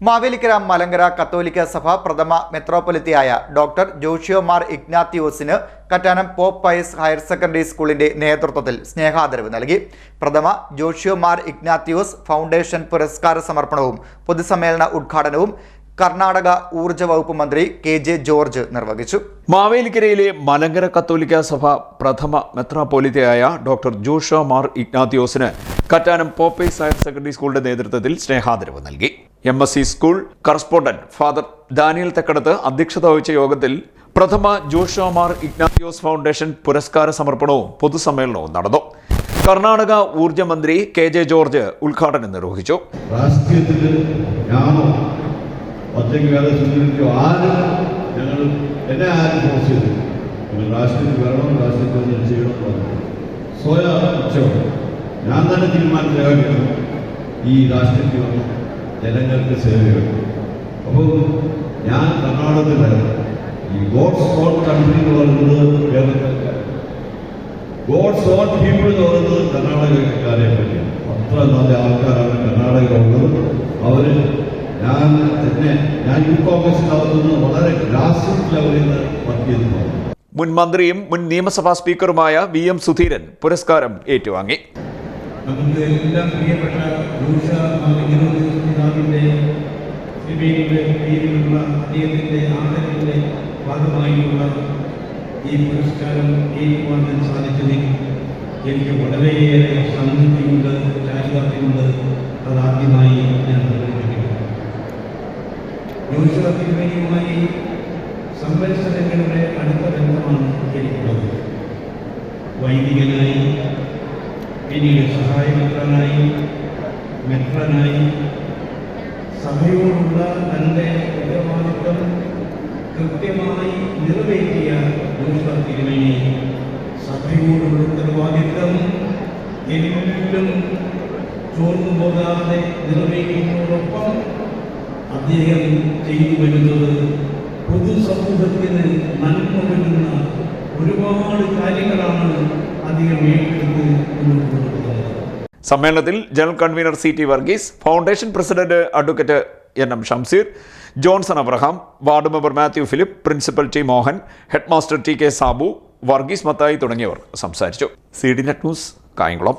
മാവേലിക്കര മലങ്കര കത്തോലിക്ക സഭ പ്രഥമ മെത്രോപൊലിത്തിയായ ഡോക്ടർ ജോഷിയോ മാർ ഇഗ്നാത്തിയോസിന് Kattanam pope Pius higher secondary സ്കൂളിന്റെ നേതൃത്വത്തിൽ സ്നേഹാദരവ് നൽകി. പ്രഥമ ജോഷിയോ മാർ ഇഗ്നാത്തിയോസ് ഫൗണ്ടേഷൻ പുരസ്കാര സമർപ്പണവും പൊതുസമ്മേളന ഉദ്ഘാടനവും കർണാടക ഊർജ വകുപ്പ് മന്ത്രി കെ ജെ ജോർജ് നിർവഹിച്ചു. മാവേലിക്കരയിലെ മലങ്കര കത്തോലിക്ക സഭ പ്രഥമ മെത്രാപോലിത്തയായ ഡോക്ടർ ജോഷ മാർ ഇഗ്നാത്തിയോസിന് കറ്റാനം പോപ്പേസ് ഹയർ സെക്കൻഡറി സ്കൂളിന്റെ നേതൃത്വത്തിൽ സ്നേഹാദരവ് നൽകി. M S C school correspondent father Daniel Thekkadath അധ്യക്ഷത വഹിച്ച യോഗത്തിൽ പ്രഥമ ജോഷമാർ ഇഗ്നാസിയോസ് ഫൗണ്ടേഷൻ പുരസ്കാര സമർപ്പണവും പൊതുസമ്മേളനവും നടന്നു. കർണാടക ഊർജ മന്ത്രി കെ ജെ ജോർജ് ഉദ്ഘാടനം നിർവഹിച്ചു. രാഷ്ട്രീയത്തിൽ ഞാൻ തന്നെ തീരുമാനിച്ചാണ് ഈ രാഷ്ട്രീയത്തിൽ വന്ന് ജനങ്ങൾക്ക് സേവ ചെയ്യണം അപ്പോൾ ഞാൻ കർണാടകത്തിലായിരുന്നു ഈ ഗോഡ്സ് ഓൺ കൺട്രി എന്ന് പറയുന്നത് കേരളത്തിലല്ല. ഗോഡ്സ് ഓൺ പീപ്പിൾ എന്ന് പറയുന്നത് കർണാടകക്കാരെ പറ്റിയാണ്. അത്ര നല്ല ആൾക്കാരാണ് കർണാടകയിലുള്ളത്. അവർ ഞാൻ എന്നെ ഞാൻ യൂത്ത് കോൺഗ്രസിനകത്തുനിന്ന് വളരെ ഗ്രാസ് ലെവലിൽ നിന്ന് വർക്ക് മുൻ മന്ത്രിയും മുൻ നിയമസഭാ സ്പീക്കറുമായ വി എം സുധീരൻ പുരസ്കാരം ഏറ്റുവാങ്ങി. നമുക്ക് എല്ലാം പ്രിയപ്പെട്ട ഭൂഷ പിതാവിന്റെ സിബിയുടെ പേരിലുള്ള അദ്ദേഹത്തിന്റെ ആദരവിന്റെ ഭാഗമായിട്ടുള്ള ഈ പുരസ്കാരം ഏറ്റുവാങ്ങാൻ സാധിച്ചതിൽ എനിക്ക് വളരെയേറെ സംതൃപ്തിയുണ്ട് ചാരിതാർത്ഥ്യമുണ്ട്. അതാദ്യമായി ഞാൻ തിരുമേനിയുമായി സംവത്സരങ്ങളുടെ അടുത്ത ബന്ധമാണ് പിന്നീട് സഹായമെത്രനായി മെത്രനായി സഭയോടുള്ള തന്റെ ഉത്തരവാദിത്വം കൃത്യമായി നിറവേറ്റിയ ദൂഷ തിരുമേനി. സഭയോടുള്ള ഉത്തരവാദിത്വം എല്ലാം ചോർന്നു പോകാതെ നിറവേറ്റുന്നതോടൊപ്പം അദ്ദേഹം ചെയ്തു വരുന്നത് പൊതുസമൂഹത്തിന് നന്മ വരുന്ന ഒരുപാട് കാര്യങ്ങളാണ് അധികം കൊണ്ടുപോകുന്നത് സമ്മേളനത്തിൽ general convener C T Varghese foundation president advocate N M Shamseer Johnson Abraham ward member Mathew Philip principal T Mohan head master T K Sabu Varghese Mathai തുടങ്ങിയവർ സംസാരിച്ചു. C D net news Kayamkulam.